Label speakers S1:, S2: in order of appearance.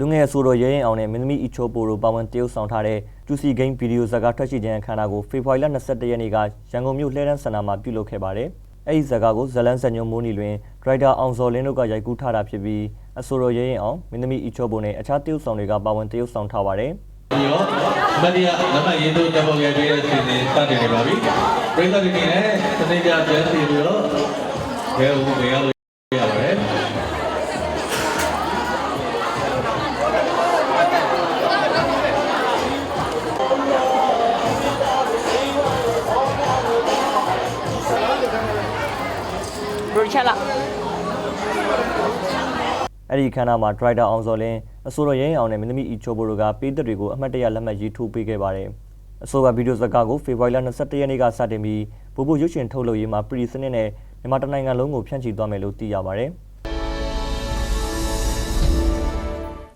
S1: လူငယ်အဆိုတော်ရဲရင်အောင်နဲ့မင်းသမီးအီချိုပိုတို့ပါဝင်တရုပ်ဆောင်ထားတဲ့ကျူစီဂိမ်းဗီဒီယိုဇာတ်ကားထွက်ရှိခြင်းအခမ်းအနားကိုဖေဖော်ဝါရီလ22ရက်နေ့ကရန်ကုန်မြို့လှည်းတန်းစင်တာမှာပြုလုပ်ခဲ့ပါတယ်။အဲဒီဇာတ်ကားကိုဇလန်းစံညုံမိုးနီလွင်ဒရိုက်တာအောင်စော်လင်းတို့ကရိုက်ကူးထားတာဖြစ်ပြီးအဆိုတော်ရဲရင်အောင်မင်းသမီးအီချိုပိုနဲ့အခြားတရုပ်ဆောင်တွေကပါဝင်တရုပ်ဆောင်ထားပါတယ်။
S2: ပြီးတော့မတ်တရားလက်မှတ်ရေးထိုးတက်ပေါ်ရတဲ့စီစဉ်စတင်နေပါပြီ။ပရိသတ်တွေနဲ့စနေကြပြန်စီပြီးတော့ဘယ်ဦးဘယ်ရောက်ရပါတယ်။
S3: ဘယ်ချက်လာ
S1: အဲ့ဒီခန်းနာမှာဒရိုက်တာအောင်စော်လင်းအဆိုတော်ရဲရင်အောင်နဲ့မင်းသမီးအီချိုဘိုတို့ကပေးသက်တွေကိုအမှတ်တရလက်မှတ်ရေးထိုးပေးခဲ့ပါတယ်။အဆိုပါဗီဒီယိုဇာတ်ကားကိုဖေဖော်ဝါရီလ22ရက်နေ့ကစတင်ပြီးဘူဘူရုပ်ရှင်ထုတ်လုပ်ရေးမှာပရီစနစ်နဲ့မြန်မာတိုင်းနိုင်ငံလုံးကိုဖြန့်ချီသွားမယ်လို့သိရပါတယ်။